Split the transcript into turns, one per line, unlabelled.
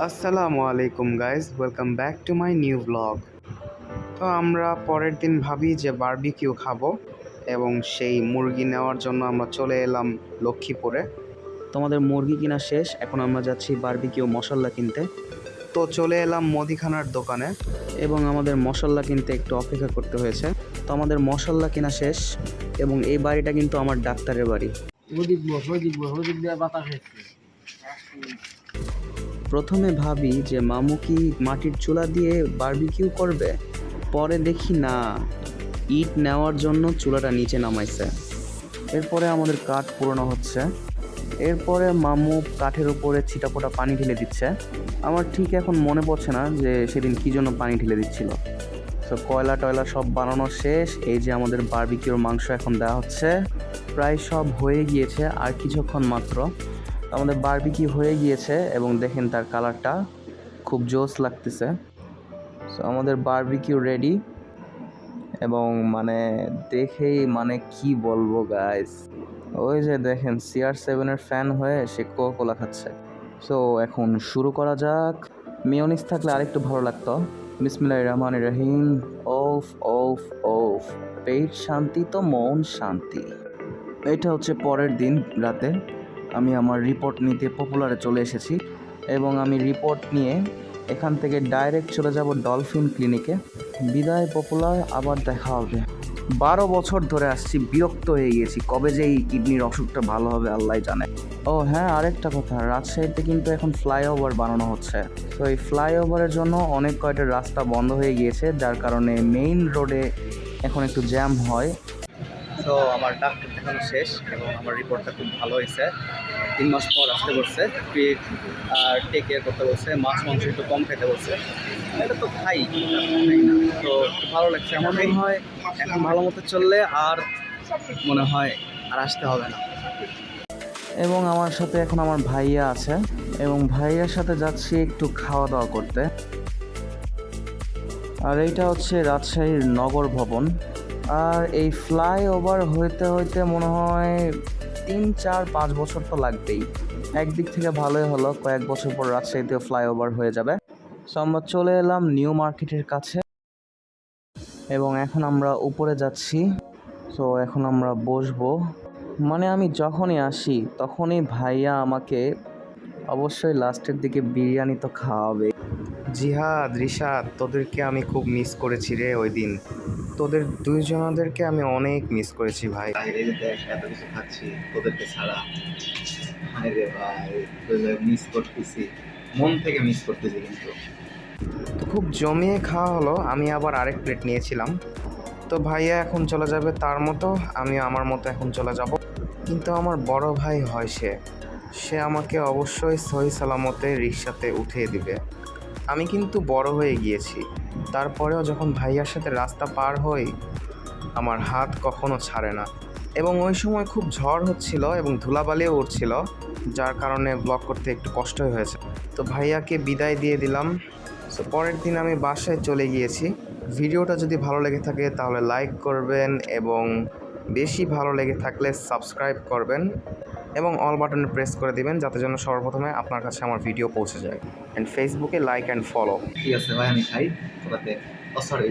আসসালামু আলাইকুম guys welcome back to my new blog তো আমরা পরের দিন ভাবি যে বারবিকিউ খাব এবং সেই মুরগি নেওয়ার জন্য আমরা চলে এলাম লক্ষ্মীপুরে।
তো আমাদের মুরগি কিনা শেষ, এখন আমরা যাচ্ছি বারবিকিউ মশলা কিনতে।
তো চলে এলাম মুদিখানার দোকানে
এবং আমাদের মশলা কিনতে একটু অপেক্ষা করতে হয়েছে। তো আমাদের মশলা কিনা শেষ এবং এই বাড়িটা কিন্তু আমার ডাক্তারের বাড়ি। প্রথমে ভাবি যে মামু কি মাটির চুলা দিয়ে বারবিকিউ করবে? পরে দেখি না, ইট নেওয়ার জন্য চুলাটা নিচে নামাইছে। এরপরে আমাদের কাঠ পুরনো হচ্ছে। এরপরে মামু কাঠের উপরে ছিটাপোটা পানি ঢেলে দিচ্ছে। আমার ঠিক এখন মনে পড়ছে না যে সেদিন কী জন্য পানি ঢেলে দিচ্ছিল। তো কয়লা টয়লা সব বানানো শেষ, এই যে আমাদের বারবিকিউর মাংস এখন দেওয়া হচ্ছে। প্রায় সব হয়ে গিয়েছে আর কিছুক্ষণ মাত্র। আমাদের বারবিকিউ হয়ে গিয়েছে এবং দেখেন তার কালারটা খুব জোস লাগতেছে। সো আমাদের বারবিকিউ রেডি এবং মানে দেখেই মানে কি বলব গাইস ওই যে দেখেন সিআর সেভেনের ফ্যান হয়ে সে কোলা খাচ্ছে। সো এখন শুরু করা যাক। মিওনিস থাকলে আরেকটু ভালো লাগতো। বিসমিল্লাহ রহমান রহিম। ওফ ওফ ওফ পেট শান্তি তো মন শান্তি। এটা হচ্ছে পরের দিন রাতে। আমি আমার রিপোর্ট নিতে পপুলারে চলে এসেছি এবং আমি রিপোর্ট নিয়ে এখান থেকে ডাইরেক্ট চলে যাব ডলফিন ক্লিনিকে বিদায় পপুলার আবার দেখা হবে। বারো বছর ধরে আসছি, বিরক্ত হয়ে গিয়েছি। কবে যে এই কিডনির অসুখটা ভালো হবে, আল্লাহ জানে। ও হ্যাঁ আরেকটা কথা, রাজশাহীতে কিন্তু এখন ফ্লাইওভার বানানো হচ্ছে। তো এই ফ্লাইওভারের জন্য অনেক কয়টা রাস্তা বন্ধ হয়ে গিয়েছে, যার কারণে মেইন রোডে এখন একটু জ্যাম হয়।
তো আমার ডাক্তার দেখানো শেষ এবং আমার রিপোর্টটা খুব ভালো হয়েছে। তিন মাস পর আসতে বলছে পেট আর টেক কেয়ার করতে বলছে, মাছ, মাংস একটু কম খেতে বলছে। এটা তো খাই। তো ভালো লাগছে আমার। মনে হয় এখন ভালো মতো চললে আর মনে হয় আর আসতে হবে না।
এবং আমার সাথে এখন আমার ভাইয়া আছে এবং ভাইয়ার সাথে যাচ্ছি একটু খাওয়া দাওয়া করতে। আর এইটা হচ্ছে রাজশাহীর নগর ভবন। আর এই ফ্লাইওভার হইতে হইতে মনে হয় তিন, চার, পাঁচ বছর তো লাগবেই। একদিক থেকে ভালোই হলো, কয়েক বছর পর রাজশাহীতেও ফ্লাইওভার হয়ে যাবে। সো আমরা চলে এলাম নিউ মার্কেটের কাছে। এবং এখন আমরা উপরে যাচ্ছি। সো এখন আমরা বসবো। মানে আমি যখনই আসি, তখনই ভাইয়া আমাকে অবশ্যই লাস্টের দিকে বিরিয়ানি তো খাওয়াবে।
জিহাদ রিশাদ তোদেরকে আমি খুব মিস করেছি রে ওই দিন। তোদের দুইজনাদেরকে আমি অনেক মিস করেছি ভাই।
এত কিছু খাচ্ছি তোদেরকে ছাড়া। আরে ভাই মিস করতেছি। মন থেকে মিস করতেছি কিন্তু।
তো খুব জমিয়ে খাওয়া হলো আমি আবার আরেক প্লেট নিয়েছিলাম। তো ভাইয়া এখন চলে যাবে তার মতো আমি আমার মতো এখন চলে যাব। কিন্তু আমার বড় ভাই হয় সে। সে আমাকে অবশ্যই সহি সালামতে রিক্সাতে উঠিয়ে দিবে। আমি কিন্তু বড় হয়ে গিয়েছি। তারপরেও যখন ভাইয়ার সাথে রাস্তা পার হই, আমার হাত কখনো ছাড়ে না। এবং ওই সময় খুব ঝড় হচ্ছিল এবং ধুলাবালিও উঠছিল, যার কারণে ব্লক করতে একটু কষ্টই হয়েছে। তো ভাইয়াকে বিদায় দিয়ে দিলাম। সো পরের দিন আমি বাসায় চলে গিয়েছি। ভিডিওটা যদি ভালো লেগে থাকে তাহলে লাইক করবেন এবং বেশি ভালো লেগে থাকলে সাবস্ক্রাইব করবেন। এবং অল বাটনে প্রেস করে দিবেন যাতে যেন সর্বপ্রথমে আপনার কাছে আমার ভিডিও পৌঁছে যায়। অ্যান্ড ফেসবুকে লাইক অ্যান্ড ফলো
ঠিক আছে, ভাই, আমি খাই। সরি